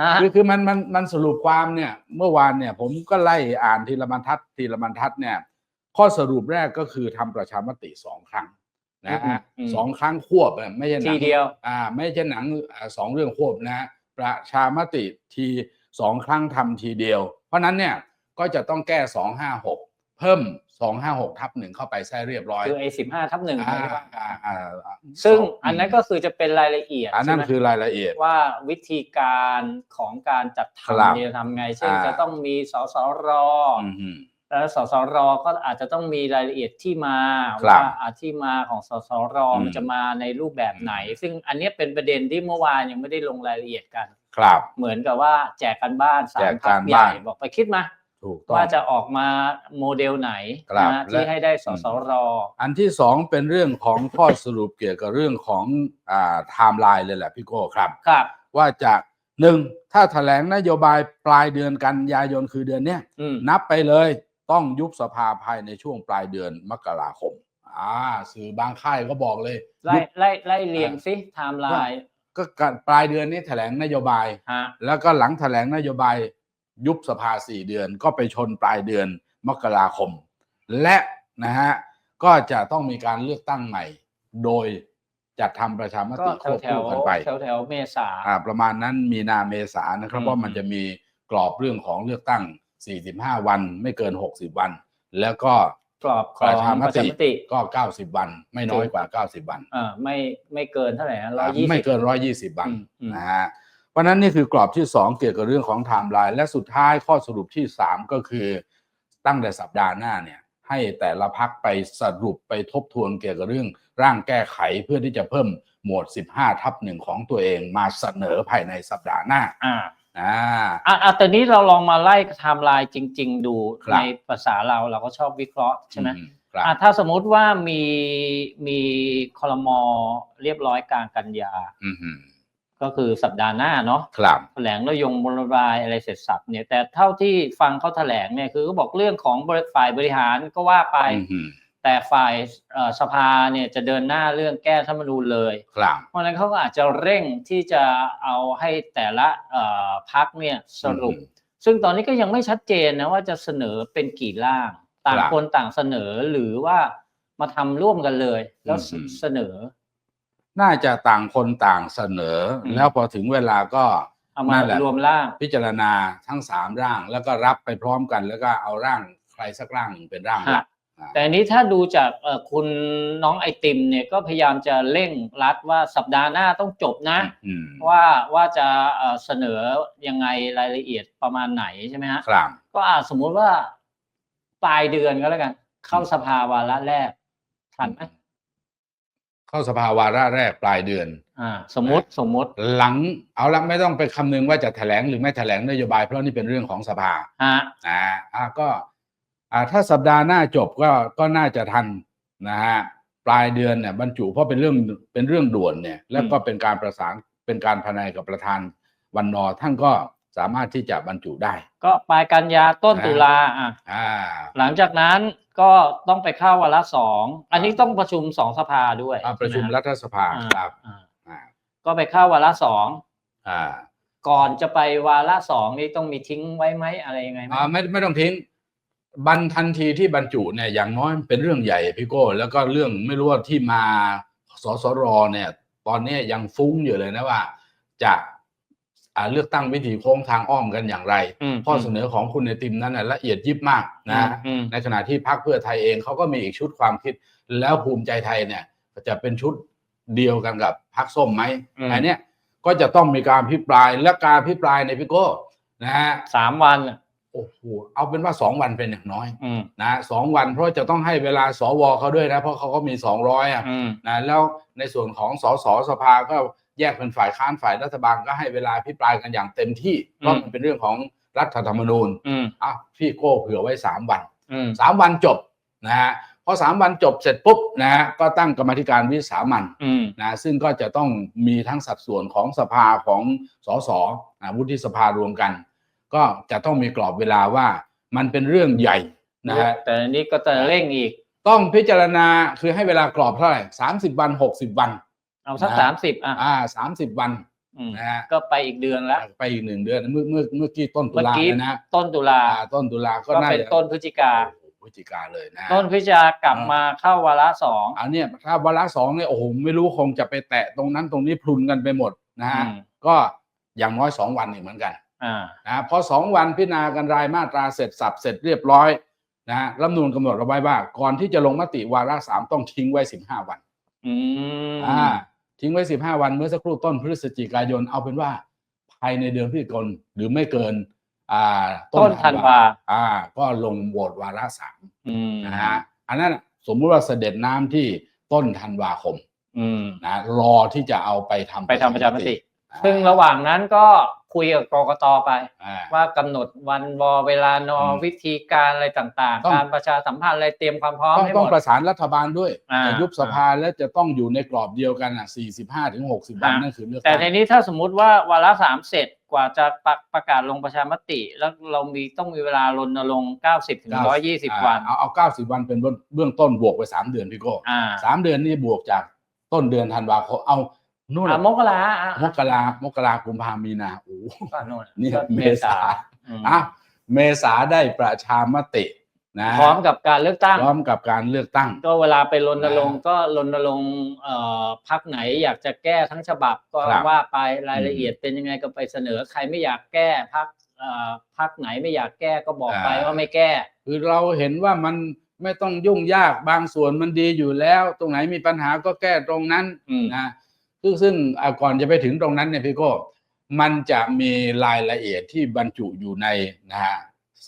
อ่าคือคือมันมันมันสรุปความเนี่ยเมื่อวานเนี่ย ผมก็ไล่อ่านทีละบรรทัดทีละบรรทัดเนี่ย ข้อสรุปแรกก็คือทำประชามติสองครั้งนะฮะอืมสองครั้งควบอะไม่ใช่หนัทีงเดียวอ่า ไม่ใช่หนังอ่าสองเรื่องควบนะฮะประชามติทีสองครั้งทำทีเดียว เพราะฉะนั้นเนี่ยก็จะต้องแก้สองห้าหกเพิ่ม สองห้าหกทับหนึ่งเข้าไปใช้เรียบร้อย คือไอ้สิบห้าทับหนึ่งอ่าอ่าอ่าอ่าซึ่งสอันนั้นก็คือจะเป็นรายละเอียดอันนั้นใช่ไหมคือรายละเอียดว่าวิธีการของการจัดครับทำเนี่ยจะทำไง เช่นอ่าจะต้องมีสสรอืมฮึแล้วสสรก็อาจจะต้องมีรายละเอียดที่มาครับว่าอ่าที่มาของสสรอืมมันจะมาในรูปแบบไหน ซึ่งอันเนี้ยเป็นประเด็นที่เมื่อวานยังไม่ได้ลงรายละเอียดกัน ครับ เหมือนกับว่าแจกกันบ้านสาแจมกพักากรใหญ่บ้านบอกไปคิดมาถูกต้อง ว่าจะออกมาโมเดลไหนครับนะและที่ให้ได้สสรอันที่สองเป็นเรื่องของข้อสรุปเกี่ยวกับเรื่องของอ่าไทม์ไลน์เลยแหละพี่โก้ครับครับ ว่าจะหนึ่งถ้าแถลงนโยบายปลายเดือนกันยายนคือเดือนเนี้ยอืมนับไปเลยต้องยุบสภาภายในช่วงปลายเดือนมกราคม อ่า สื่อบางค่ายก็บอกเลย ไล่ยุบไล่ไล่เรียงสิไทม์ไลน์ก็กันปลายเดือนนี้แถลงนโยบายฮะแล้วก็หลังแถลงนโยบาย ยุบสภาสี่เดือน ก็ไปชนปลายเดือนมกราคม และนะฮะก็จะต้องมีการเลือกตั้งใหม่ โดยจัดทำประชามก็ติแถคววบแถคู่วกันไปแถวแถวเมษาอ่าประมาณนั้นมีนาเมษานะครับอืมว่ามันจะมีกรอบเรื่องของเลือกตั้ง 45 วันไม่เกิน 60 วัน แล้วก็กรอบขปองระชามประชาติมติก็ 90 วัน ไม่น้อยกว่า 90 วันเอ่าไม่ไม่เกินเท่าไหร่นะร้อยยี่สิบไม่เกิน 120 วันอืมอืมนะฮะเพ ราะฉะนั้นนี่คือกรอบที่ 2 เกี่ยวกับเรื่องของไทม์ไลน์และสุดท้ายข้อสรุปที่ 3 ก็คือตั้งแต่สัปดาห์หน้าเนี่ยให้แต่ละพักไปสรุปไปทบทวนเกี่ยวกับเรื่องร่างแก้ไขเพื่อที่จะเพิ่มหมวด 15 ทับหนึ่งของตัวเองมาเสนอภายในสัปดาห์หน้าอ่าอ่าอะอะตอนนี้เราลองมาไล่ไทม์ไลน์จริง ๆ ดูครับในภาษาเราเราก็ชอบวิเคราะห์ใช่ไหมอืครับอะถ้าสมมุติว่ามีมีคอรมอเรียบร้อยกลางกันยาอืมฮึ ก็คือสัปดาห์หน้าเนาะครับแถลงนโยบายบายอะไรเสร็จสับเนี่ยแต่เท่าที่ฟังเขาแถลงเนี่ยคือเขาบอกเรื่องของบริฝ่ายบริหารก็ว่าไปอืมฮึแต่ฝ่ายเอ่อสภาเนี่ยจะเดินหน้าเรื่องแก้ธรรมนูญเลยครับเพราะฉะนั้นเขาก็อาจจะเร่งที่จะเอาให้แต่ละเอ่อพักเนี่ยสรุปอืมซึ่งตอนนี้ก็ยังไม่ชัดเจนนะว่าจะเสนอเป็นกี่ร่าง ต่างครับคนต่างเสนอหรือว่ามาทำร่วมกันเลย แล้วอืมเสนอ น่าจะต่างคนต่างเสนออมแล้วพอถึงเวลาก็เอามานั่นแหละรวมร่าง พิจารณาทั้งสามร่าง แล้วก็รับไปพร้อมกัน แล้วก็เอาร่างใครสักร่างหนึ่งเป็นร่างหลักอ่า แต่อันนี้ถ้าดูจากเอ่อคุณน้องไอติมเนี่ยก็พยายามจะเร่งรัดว่าสัปดาห์หน้าต้องจบนะ อืมว่าว่าจะเอ่อเสนอยังไงรายละเอียดประมาณไหนใช่ไหมฮะครับก็อาจสมมุติว่าปลายเดือนก็แล้วกัน เข้าสภาวาระแรกทันไหม เข้าสภาวาระแรกปลายเดือน อ่า สมมติสมมติหลังเอาละไม่ต้องไปคำนึงว่าจะแถลงหรือไม่แถลงนโยบาย เพราะนี่เป็นเรื่องของสภาฮะอ่าอ่าก็อ่าถ้าสัปดาห์หน้าจบก็ก็น่าจะทันนะฮะปลายเดือนเนี่ยบรรจุเพราะเป็นเรื่องเป็นเรื่องด่วนเนี่ย แล้วก็เป็นการประสานเป็นการภายในกับประธานวันนอร์ท่านก็ สามารถที่จะบรรจุได้ ก็ปลายกันยาต้นนะตุลาอะอ่า หลังจากนั้นก็ต้องไปเข้าวาระสองอันนี้ต้องประชุมสองสภาด้วยอ่าประชุมใช่ไหรัฐสภาฮะครับอ่าอ่าก็ไปเข้าวาระสองอ่า ก่อนจะไปวาระสองนี่ต้องมีทิ้งไว้ไหมอะไรยังไงไหมอ่าไม่ไม่ต้องทิ้งบรรทันทีที่บรรจุเนี่ยอย่างน้อยเป็นเรื่องใหญ่พี่โก้แล้วก็เรื่องไม่รู้ว่าที่มาสสรเนี่ย ตอนนี้ยังฟุ้งอยู่เลยนะว่า จะอ่า เลือกตั้งวิธีโค้งทางอ้อมกันอย่างไรอืมข้อเสนอของคุณในติมนั้นนะละเอียดยิบมากนะอืมในขณะที่พรรคเพื่อไทยเองเขาก็มีอีกชุดความคิด แล้วภูมิใจไทยเนี่ยจะเป็นชุดเดียวกันกับพรรคส้มไหมอืมอันเนี้ยก็จะต้องมีการพิปรายและการพิปรายในพี่โก้นะฮะสามวันอะโอ้โหเอาเป็นว่าสองวันเป็นอย่างน้อยอืมนะสองวันเพราะจะต้องให้เวลาสวเขาด้วยนะ เพราะเขาก็มีสองร้อยอะอืมนะแล้วในส่วนของสสสภาก็ แยกเป็นฝ่ายค้านฝ่ายรัฐบาลก็ให้เวลาพิปรายกันอย่างเต็มที่เพราะมันเป็นเรื่องของรัฐธรรมนูญอืมอะพี่โก้เผื่อไว้สามวันอืมสามวันจบนะฮะพอสามวันจบเสร็จปุ๊บนะฮะก็ตั้งกรรมาธิการวิสามันอืมนะซึ่งก็จะต้องมีทั้งสัดส่วนของสภาของสสนะวุฒิสภารวมกัน ก็จะต้องมีกรอบเวลาว่ามันเป็นเรื่องใหญ่นะฮะแต่อันนี้ก็จะเร่งอีก ต้องพิจารณาคือให้เวลากรอบเท่าไหร่สามสิบวันหกสิบวัน เอาสักนะสามสิบอะอ่าสามสิบวันอืมนะฮะก็ไปอีกเดือนละไปอีกหนึ่งเดือนเมื่อเมื่อเมื่อกี้ต้นตุเมื่อลากี้เลยนะต้นตุลาอ่าต้นตุลาก็ก็น่าเป็นจะต้นพฤศจิกาโอ้โหพฤศจิกาเลยนะต้นพฤศจิกากลับมาเข้าวาระสองอันเนี้ยถ้าวาระสองเนี่ยโอ้โหไม่รู้คงจะไปแตะตรงนั้นตรงนี้พลุนกันไปหมดนะฮะอืมก็อย่างน้อยสองวันนี่เหมือนกันอ่านะพอสองวันพิจารณากันรายมาตราเสร็จสับเสร็จเรียบร้อยนะฮะรัฐธรรมนูลกำหนดเอาไว้ว่า ก่อนที่จะลงมติวาระสามต้องทิ้งไว้สิบห้าวันอืมอ่า ทิ้งไว้สิบห้าวันเมื่อสักครู่ต้นพฤศจิกายน เอาเป็นว่าภายในเดือนพฤศจิกายนหรือไม่เกิน อ่า ต้นธันวาอ่า ก็ลงโหวตวาระสามอืมนะฮะอันนั้นสมมุติว่าเสด็จน้ำที่ต้นธันวาคมอืมนะรอที่จะเอาไปทำไปทำประชามติอ่า ซึ่งระหว่างนั้นก็คุยกับกกตไปอ่าว่ากำหนดวันวอเวลานออืมวิธีการอะไรต่างต้องๆ การประชาสัมพันธ์อะไรเตรียมความพร้อมต้องให้ต้หองมดประสานรัฐบาลด้วยอ่าจะยุบสภาและจะต้องอยู่ในกรอบเดียวกันอะ 45ถึง60 วันอ่านั่นคือเลือกแต่ตั้งในนี้ถ้าสมมุติว่าวาระสามเสร็จกว่าจะประประกาศลงประชามติ แล้วเรามีต้องมีเวลารณรงค์90ถึง120 วัน เอาเอา90 วันเป็นเบื้องต้นบวกไป 3 เดือนพี่โก้อ่าสามเดือนนี่บวกจากต้นเดือนธันวาคมเอา นู่นอะมกราอะมกรามกรากุมภามีนาโอ้โหก็นู่นนี่ก็เมษาอืมอะเมษาได้ประชามตินะพร้อมกับการเลือกตั้งพร้อมกับการเลือกตั้ง ก็เวลาไปรณรงค์ก็รณรงค์เอ่อพักไหนอยากจะแก้ทั้งฉบับก็ครับว่าไปรายละเอียดเป็นยังไงก็ไปเสนอใครไม่อยากแก้พักเอ่อพักไหนไม่อยากแก้ก็บอกไปว่าไม่แก้ คือเราเห็นว่ามันไม่ต้องยุ่งยากบางส่วนมันดีอยู่แล้ว ตรงไหนมีปัญหาก็แก้ตรงนั้นอืมนะ ซึ่งซึ่งอ่าก่อนจะไปถึงตรงนั้นเนี่ยพี่โก้มันจะมีรายละเอียดที่บรรจุอยู่ในนะฮะ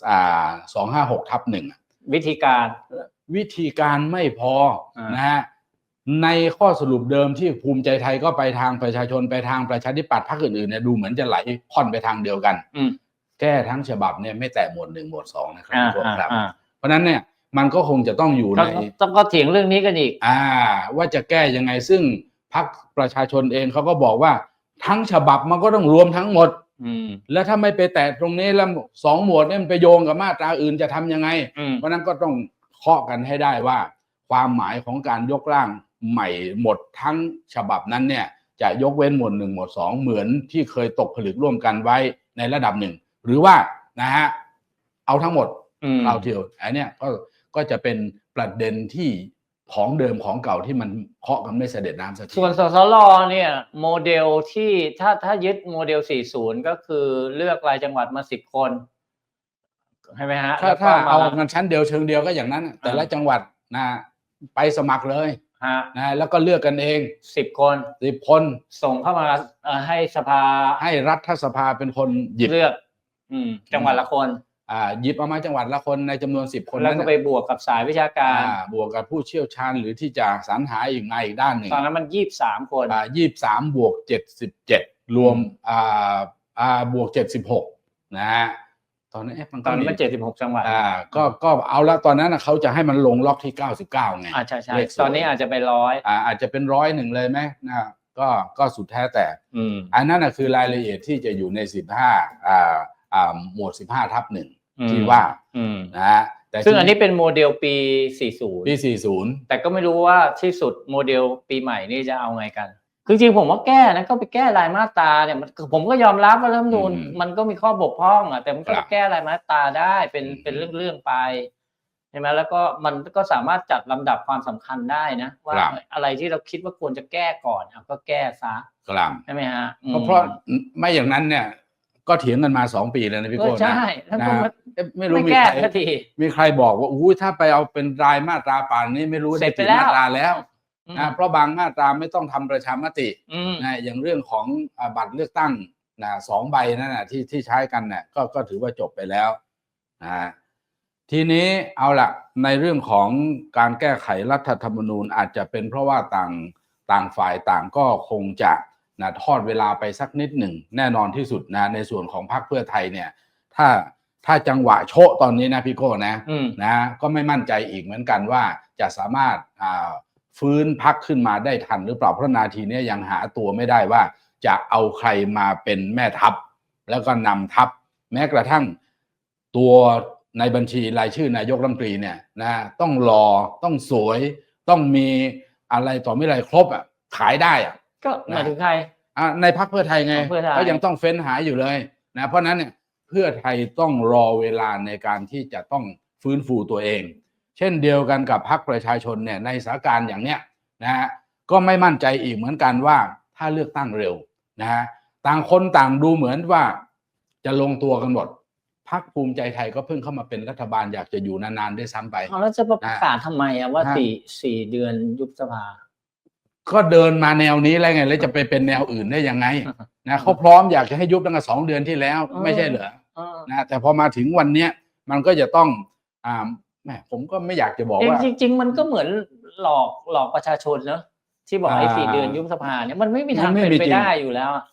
อ่าสองห้าหกทับหนึ่งวิธีการวิธีการไม่พออ่านนะฮะในข้อสรุปเดิมที่ภูมิใจไทยก็ไปทางประชาชนไปทางประชาธิปัตย์พรรคอื่นๆเนี่ยดูเหมือนจะไหลค่อนไปทางเดียวกันอืมแก้ทั้งฉบับเนี่ยไม่แตะหมวดหนึ่งหมวดสองนะครับอ่าพี่โก้อ่าครับอ่าเพราะฉะนั้นเนี่ยมันก็คงจะต้องอยู่ก็ในต้องก็เถียงเรื่องนี้กันอีก อ่า ว่าจะแก้ยังไงซึ่ง พรรคประชาชนเองเขาก็บอกว่าทั้งฉบับมันก็ต้องรวมทั้งหมด อืม แล้วถ้าไม่ไปแตะตรงนี้แล้วสองหมวดเนี่ยมันไปโยงกับมาตราอื่นจะทำยังไง อืม เพราะฉะนั้นก็ต้องเคาะกันให้ได้ว่า ความหมายของการยกร่างใหม่หมดทั้งฉบับนั้นเนี่ย จะยกเว้นหมวดหนึ่งหมวดสองเหมือนที่เคยตกผลึกร่วมกันไว้ในระดับหนึ่ง หรือว่านะฮะเอาทั้งหมดอืมเอาเทียวอันเนี้ยก็ก็จะเป็นประเด็นที่ ของเดิมของเก่าที่มันเคาะกันไม่เสด็จน้ำสักทีส่วนสสลเนี่ยโมเดลที่ถ้าถ้ายึดโมเดล 40 ก็คือเลือกรายจังหวัดมา10คนใช่ไหมฮะถ้าแล้วก็ถ้าเอามกันชั้นเดียวเชิงเดียวก็อย่างนั้นน่ะแต่ละอ่าจังหวัดนะไปสมัครเลยฮะนะแล้วก็เลือกกันเองสิบคนสิบคน ส่งเข้ามาเอ่อให้สภาให้รัฐสภาเป็นคนหยิบเลือก อืมจังหวัดละคนอ่า หยิบเอามาจังหวัดละคนในจำนวนสิบคนแล้วนั้นก็น่ะไปบวกกับสายวิชาการอ่าบวกกับผู้เชี่ยวชาญหรือที่จะสรรหาอีกมาอีกด้านหนึ่งตอนนั้นมันยี่สามคนอ่ายี่สามบวกเจ็ดสิบเจ็ดรวมอ่าอ่าบวกเจ็ดสิบหกนะฮะตอนนี้นเอ๊ะมันตก็อนนั้นมีมันเจ็ดสิบหกจังหวัดอ่าก็ก็เอาละตอนนั้นนะเขาจะให้มันลงล็อกที่เก้าสิบเก้าไงอ่าใช่ใช่เลขสวยตอนนี้อาจจะไปร้อยอ่าอาจจะเป็นร้อยหนึ่งเลยไหมนะก็ก็สุดแท้แต่อืมอันนั้นนะคือรายละเอียดที่จะอยู่ในสิบห้าอ่าอ่าหมวดสิบห้าทับหนึ่งอืม ที่ว่าอืมนะฮะแต่ซึ่งอันนี้เป็นโมเดลปี 40 ปีสี่ศูนย์แต่ก็ไม่รู้ว่าที่สุดโมเดลปีใหม่นี่จะเอาไงกัน คือจริงๆผมว่าแก้นะก็ไปแก้รายมาตราเนี่ยมันผมก็ยอมรับว่ารัฐธรรมนูญมันก็มีข้อบกพร่องอะแต่มันก็แก้รายมาตราได้เป็นเป็นเรื่องๆไปใช่ไหมแล้วก็มันก็สามารถจัดลำดับความสำคัญได้นะ ว่าอะไรที่เราคิดว่าควรจะแก้ก่อนอะก็แก้ซะกลัมใช่ไหมฮะอืมก็เพราะไม่อย่างนั้นเนี่ย ก็เถียงกันมาสองปีแล้วนะพี่ก็โก้นะใช่แล้วนะก็ไม่เอ๊ะไม่รู้ไม่มีแก้ใครสักที มีใครบอกว่าอู้ถ้าไปเอาเป็นรายมาตราป่านนี้ไม่รู้เสร็ได้จไปกี่แล้ว มาตราแล้วอืมนะเพราะบางมาตราไม่ต้องทำประชามติอืมนะอย่างเรื่องของอ่าบัตรเลือกตั้งนะสองใบนั่นนะที่ที่ใช้กันเนี่ยก็ก็ถือว่าจบไปแล้วนะทีนี้เอาละในเรื่องของการแก้ไขรัฐธรรมนูญอาจจะเป็นเพราะว่าต่างต่างฝ่ายต่างก็คงจะ นะทอดเวลาไปสักนิดหนึ่งแน่นอนที่สุดนะในส่วนของพรรคเพื่อไทยเนี่ย ถ้าถ้าจังหวะโชะตอนนี้นะพี่โก้นะอืมนะก็ไม่มั่นใจอีกเหมือนกันว่าจะสามารถอ่าฟื้นพักขึ้นมาได้ทันหรือเปล่าเพราะนาทีนี้ยังหาตัวไม่ได้ว่า จะเอาใครมาเป็นแม่ทัพ แล้วก็นำทัพ แม้กระทั่งตัวในบัญชีรายชื่อนายกรัฐมนตรีเนี่ยนะต้องรอต้องสวย ต้องมีอะไรต่อไม่อะไรครบอะขายได้อะ ก็หมายถึงใคร อ่าในพักเพื่อไทยไงของเพื่อไทย ก็ยังต้องเฟ้นหาอยู่เลยนะเพราะฉะนั้นเนี่ยเพื่อไทยต้องรอเวลาในการที่จะต้องฟื้นฟูตัวเอง เช่นเดียวกันกับพรรคประชาชนเนี่ยในสถานการณ์อย่างเนี้ยนะฮะก็ไม่มั่นใจอีกเหมือนกันว่าถ้าเลือกตั้งเร็วนะฮะต่างคนต่างดูเหมือนว่าจะลงตัวกันหมดพรรคภูมิใจไทยก็เพิ่งเข้ามาเป็นรัฐบาลอยากจะอยู่นานๆได้วยซ้ำไป เอาแล้วจะประกาศทำไมอะว่าฮะ สี่สี่เดือนยุบสภา ก็เดินมาแนวนี้แล้วไง แล้วจะไปเป็นแนวอื่นได้ยังไงนะเขาพร้อมอยากจะให้ยุบตั้งแต่สองเดือนที่แล้วเออไม่ใช่เหรอเออนะแต่พอมาถึงวันเนี้ยมันก็จะต้องอ่าแหมผมก็ไม่อยากจะบอกเองว่าจริง ๆ มันก็เหมือนหลอกหลอกประชาชนเนอะที่บอกไอ้อ่าสี่เดือนยุบสภาเนี่ยมันไม่มีทางมันไม่เป็นมีไปจริงได้อยู่แล้วอะ